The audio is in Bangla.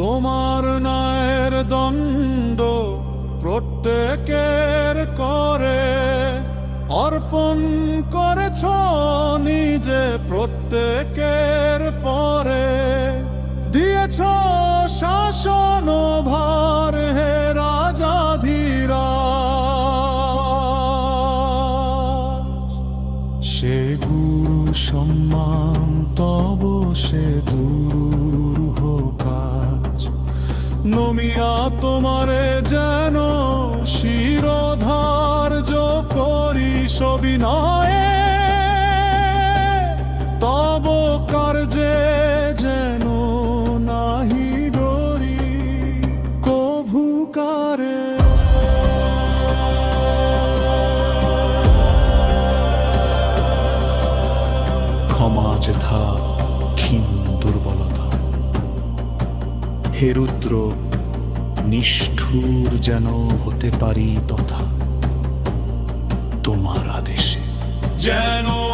তোমার নায়ের দণ্ড প্রত্যেকের করে। অর্পণ করেছ নিজে প্রত্যেকের পরে। দিয়েছ শাসন ভার হে রাজাধীরাজ সে গুরু সম্মান তব সে দুরূহ নমিয়া তোমারে যেন শিরোধার্য করি সবিনয়ে তব কার্যে যেন নাহি ডরি কভুকারে ক্ষমা যেথা ক্ষীণ দুর্বলতা, হে রুদ্র নিষ্ঠুর যেন হতে পারি তথা তোমার আদেশে। যেন